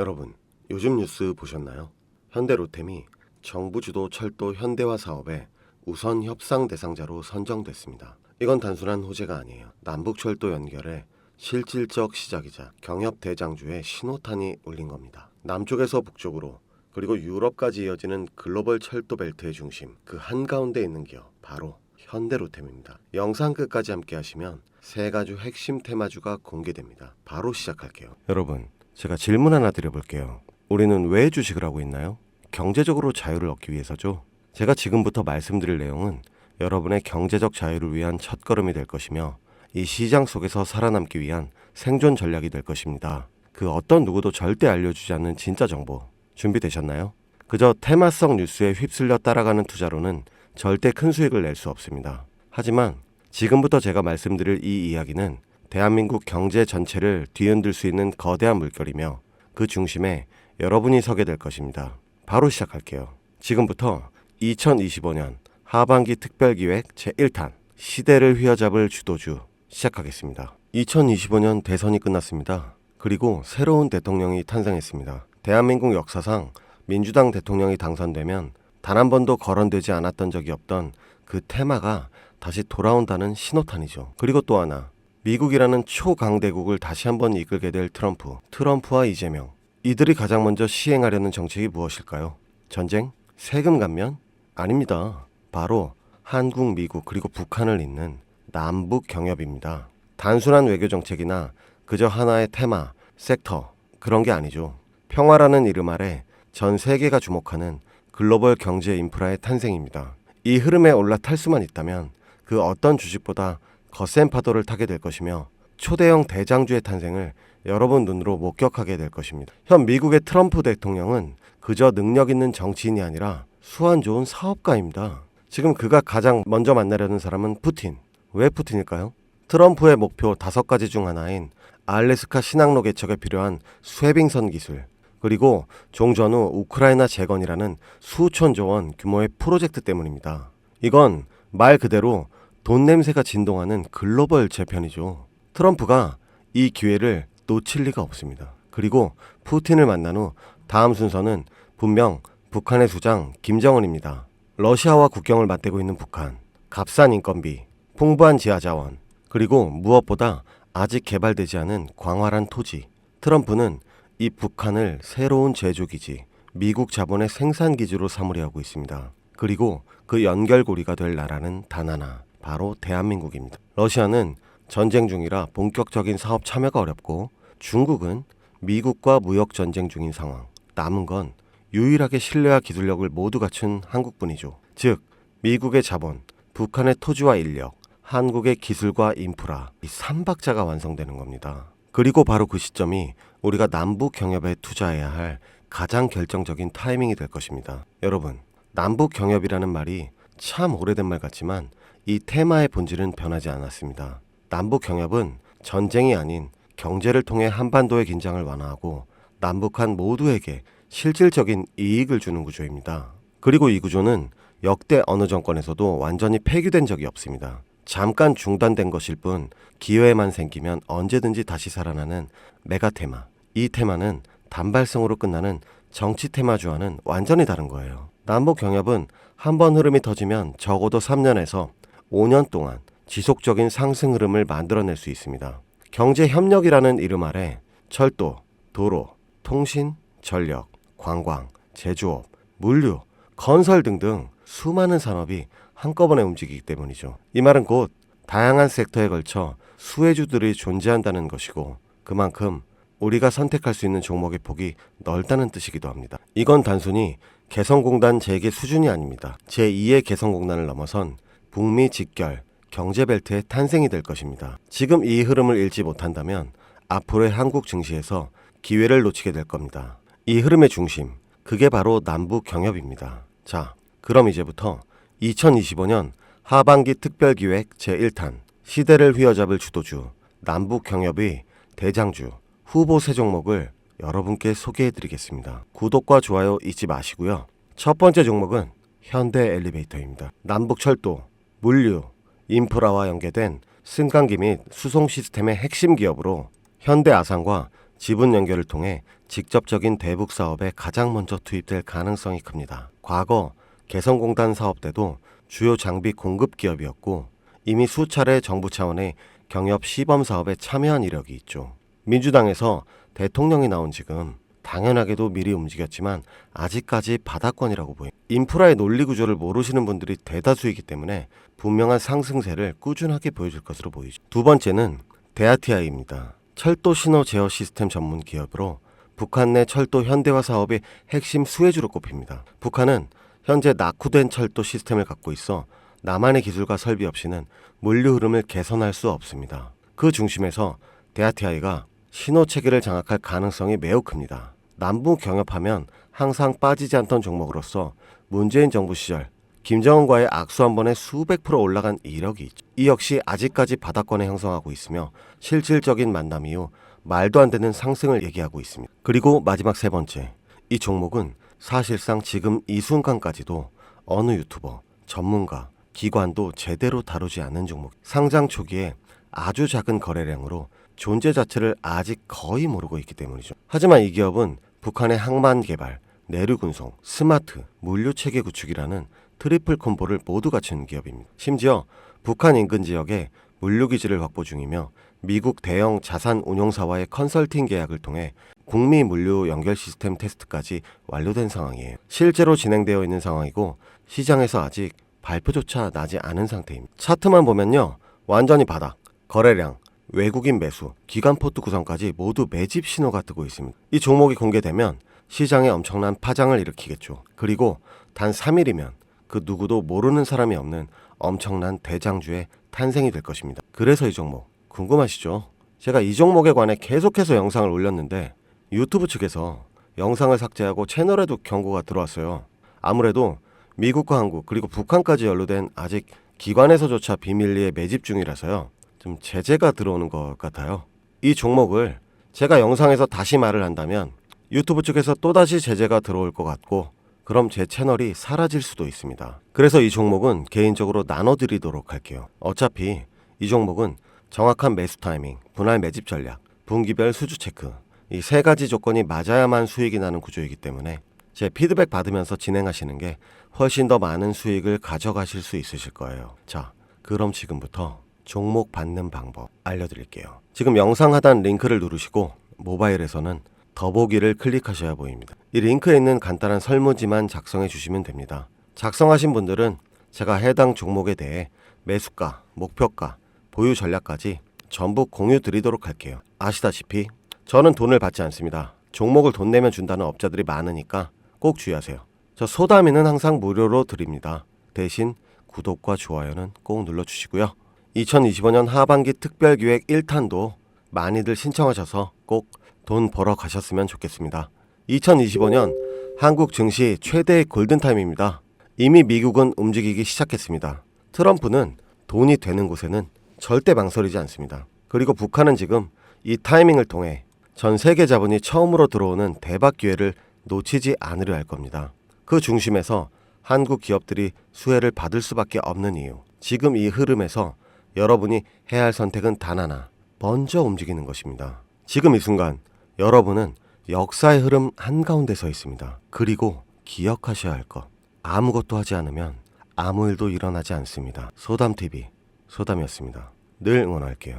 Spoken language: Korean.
여러분, 요즘 뉴스 보셨나요? 현대로템이 정부 주도 철도 현대화 사업에 우선 협상 대상자로 선정됐습니다. 이건 단순한 호재가 아니에요. 남북 철도 연결에 실질적 시작이자 경협 대장주의 신호탄이 울린 겁니다. 남쪽에서 북쪽으로 그리고 유럽까지 이어지는 글로벌 철도 벨트의 중심 그 한가운데 있는 기업 바로 현대로템입니다. 영상 끝까지 함께 하시면 세 가지 핵심 테마주가 공개됩니다. 바로 시작할게요. 여러분, 제가 질문 하나 드려볼게요. 우리는 왜 주식을 하고 있나요? 경제적으로 자유를 얻기 위해서죠. 제가 지금부터 말씀드릴 내용은 여러분의 경제적 자유를 위한 첫걸음이 될 것이며 이 시장 속에서 살아남기 위한 생존 전략이 될 것입니다. 그 어떤 누구도 절대 알려주지 않는 진짜 정보 준비되셨나요? 그저 테마성 뉴스에 휩쓸려 따라가는 투자로는 절대 큰 수익을 낼 수 없습니다. 하지만 지금부터 제가 말씀드릴 이 이야기는 대한민국 경제 전체를 뒤흔들 수 있는 거대한 물결이며 그 중심에 여러분이 서게 될 것입니다. 바로 시작할게요. 지금부터 2025년 하반기 특별기획 제1탄 시대를 휘어잡을 주도주 시작하겠습니다. 2025년 대선이 끝났습니다. 그리고 새로운 대통령이 탄생했습니다. 대한민국 역사상 민주당 대통령이 당선되면 단 한 번도 거론되지 않았던 적이 없던 그 테마가 다시 돌아온다는 신호탄이죠. 그리고 또 하나 미국이라는 초강대국을 다시 한번 이끌게 될 트럼프, 트럼프와 이재명 이들이 가장 먼저 시행하려는 정책이 무엇일까요? 전쟁? 세금 감면? 아닙니다. 바로 한국, 미국 그리고 북한을 잇는 남북 경협입니다. 단순한 외교 정책이나 그저 하나의 테마, 섹터 그런 게 아니죠. 평화라는 이름 아래 전 세계가 주목하는 글로벌 경제 인프라의 탄생입니다. 이 흐름에 올라탈 수만 있다면 그 어떤 주식보다 거센 파도를 타게 될 것이며 초대형 대장주의 탄생을 여러분 눈으로 목격하게 될 것입니다. 현 미국의 트럼프 대통령은 그저 능력 있는 정치인이 아니라 수완 좋은 사업가입니다. 지금 그가 가장 먼저 만나려는 사람은 푸틴. 왜 푸틴일까요? 트럼프의 목표 다섯 가지 중 하나인 알래스카 신항로 개척에 필요한 스웨빙선 기술, 그리고 종전 후 우크라이나 재건이라는 수천조 원 규모의 프로젝트 때문입니다. 이건 말 그대로 돈 냄새가 진동하는 글로벌 재편이죠. 트럼프가 이 기회를 놓칠 리가 없습니다. 그리고 푸틴을 만난 후 다음 순서는 분명 북한의 수장 김정은입니다. 러시아와 국경을 맞대고 있는 북한, 값싼 인건비, 풍부한 지하 자원, 그리고 무엇보다 아직 개발되지 않은 광활한 토지. 트럼프는 이 북한을 새로운 제조기지, 미국 자본의 생산기지로 삼으려 하고 있습니다. 그리고 그 연결고리가 될 나라는 단 하나, 바로 대한민국입니다. 러시아는 전쟁 중이라 본격적인 사업 참여가 어렵고 중국은 미국과 무역 전쟁 중인 상황. 남은 건 유일하게 신뢰와 기술력을 모두 갖춘 한국뿐이죠. 즉, 미국의 자본, 북한의 토지와 인력, 한국의 기술과 인프라, 이 삼박자가 완성되는 겁니다. 그리고 바로 그 시점이 우리가 남북 경협에 투자해야 할 가장 결정적인 타이밍이 될 것입니다. 여러분, 남북 경협이라는 말이 참 오래된 말 같지만 이 테마의 본질은 변하지 않았습니다. 남북 경협은 전쟁이 아닌 경제를 통해 한반도의 긴장을 완화하고 남북한 모두에게 실질적인 이익을 주는 구조입니다. 그리고 이 구조는 역대 어느 정권에서도 완전히 폐기된 적이 없습니다. 잠깐 중단된 것일 뿐 기회만 생기면 언제든지 다시 살아나는 메가 테마. 이 테마는 단발성으로 끝나는 정치 테마주와는 완전히 다른 거예요. 남북 경협은 한 번 흐름이 터지면 적어도 3년에서 5년 동안 지속적인 상승 흐름을 만들어낼 수 있습니다. 경제 협력이라는 이름 아래 철도, 도로, 통신, 전력, 관광, 제조업, 물류, 건설 등등 수많은 산업이 한꺼번에 움직이기 때문이죠. 이 말은 곧 다양한 섹터에 걸쳐 수혜주들이 존재한다는 것이고 그만큼 우리가 선택할 수 있는 종목의 폭이 넓다는 뜻이기도 합니다. 이건 단순히 개성공단 재개 수준이 아닙니다. 제2의 개성공단을 넘어선 북미 직결 경제벨트의 탄생이 될 것입니다. 지금 이 흐름을 잃지 못한다면 앞으로의 한국 증시에서 기회를 놓치게 될 겁니다. 이 흐름의 중심, 그게 바로 남북 경협입니다. 자, 그럼 이제부터 2025년 하반기 특별기획 제1탄 시대를 휘어잡을 주도주 남북 경협의 대장주 후보 세 종목을 여러분께 소개해 드리겠습니다. 구독과 좋아요 잊지 마시고요. 첫 번째 종목은 현대 엘리베이터입니다. 남북 철도, 물류, 인프라와 연계된 승강기 및 수송 시스템의 핵심 기업으로 현대 아산과 지분 연결을 통해 직접적인 대북 사업에 가장 먼저 투입될 가능성이 큽니다. 과거 개성공단 사업 때도 주요 장비 공급 기업이었고 이미 수차례 정부 차원의 경협 시범 사업에 참여한 이력이 있죠. 민주당에서 대통령이 나온 지금 당연하게도 미리 움직였지만 아직까지 바닥권이라고 보입니다. 인프라의 논리 구조를 모르시는 분들이 대다수이기 때문에 분명한 상승세를 꾸준하게 보여줄 것으로 보이죠. 두 번째는 데아티아이입니다. 철도 신호 제어 시스템 전문 기업으로 북한 내 철도 현대화 사업의 핵심 수혜주로 꼽힙니다. 북한은 현재 낙후된 철도 시스템을 갖고 있어 나만의 기술과 설비 없이는 물류 흐름을 개선할 수 없습니다. 그 중심에서 데아티아이가 신호 체계를 장악할 가능성이 매우 큽니다. 남북 경협하면 항상 빠지지 않던 종목으로서 문재인 정부 시절 김정은과의 악수 한 번에 수백 프로 올라간 이력이 있죠. 이 역시 아직까지 바닥권에 형성하고 있으며 실질적인 만남 이후 말도 안 되는 상승을 얘기하고 있습니다. 그리고 마지막 세 번째, 이 종목은 사실상 지금 이 순간까지도 어느 유튜버, 전문가, 기관도 제대로 다루지 않는 종목. 상장 초기에 아주 작은 거래량으로 존재 자체를 아직 거의 모르고 있기 때문이죠. 하지만 이 기업은 북한의 항만 개발, 내륙 운송, 스마트, 물류 체계 구축이라는 트리플 콤보를 모두 갖춘 기업입니다. 심지어 북한 인근 지역에 물류 기지를 확보 중이며 미국 대형 자산 운용사와의 컨설팅 계약을 통해 북미 물류 연결 시스템 테스트까지 완료된 상황이에요. 실제로 진행되어 있는 상황이고 시장에서 아직 발표조차 나지 않은 상태입니다. 차트만 보면요. 완전히 바닥, 거래량, 외국인 매수, 기관 포트 구성까지 모두 매집 신호가 뜨고 있습니다. 이 종목이 공개되면 시장에 엄청난 파장을 일으키겠죠. 그리고 단 3일이면 그 누구도 모르는 사람이 없는 엄청난 대장주의 탄생이 될 것입니다. 그래서 이 종목 궁금하시죠? 제가 이 종목에 관해 계속해서 영상을 올렸는데 유튜브 측에서 영상을 삭제하고 채널에도 경고가 들어왔어요. 아무래도 미국과 한국 그리고 북한까지 연루된 아직 기관에서조차 비밀리에 매집 중이라서요. 좀 제재가 들어오는 것 같아요. 이 종목을 제가 영상에서 다시 말을 한다면 유튜브 측에서 또다시 제재가 들어올 것 같고 그럼 제 채널이 사라질 수도 있습니다. 그래서 이 종목은 개인적으로 나눠드리도록 할게요. 어차피 이 종목은 정확한 매수 타이밍, 분할 매집 전략, 분기별 수주 체크 이 세 가지 조건이 맞아야만 수익이 나는 구조이기 때문에 제 피드백 받으면서 진행하시는 게 훨씬 더 많은 수익을 가져가실 수 있으실 거예요. 자, 그럼 지금부터 종목 받는 방법 알려드릴게요. 지금 영상 하단 링크를 누르시고 모바일에서는 더보기를 클릭하셔야 보입니다. 이 링크에 있는 간단한 설문지만 작성해 주시면 됩니다. 작성하신 분들은 제가 해당 종목에 대해 매수가, 목표가, 보유 전략까지 전부 공유 드리도록 할게요. 아시다시피 저는 돈을 받지 않습니다. 종목을 돈 내면 준다는 업자들이 많으니까 꼭 주의하세요. 저 소다미는 항상 무료로 드립니다. 대신 구독과 좋아요는 꼭 눌러주시고요. 2025년 하반기 특별기획 1탄도 많이들 신청하셔서 꼭 돈 벌어 가셨으면 좋겠습니다. 2025년 한국 증시 최대의 골든타임입니다. 이미 미국은 움직이기 시작했습니다. 트럼프는 돈이 되는 곳에는 절대 망설이지 않습니다. 그리고 북한은 지금 이 타이밍을 통해 전 세계 자본이 처음으로 들어오는 대박 기회를 놓치지 않으려 할 겁니다. 그 중심에서 한국 기업들이 수혜를 받을 수밖에 없는 이유. 지금 이 흐름에서 여러분이 해야 할 선택은 단 하나. 먼저 움직이는 것입니다. 지금 이 순간 여러분은 역사의 흐름 한가운데 서 있습니다. 그리고 기억하셔야 할 것. 아무것도 하지 않으면 아무 일도 일어나지 않습니다. 소담TV, 소담이었습니다. 늘 응원할게요.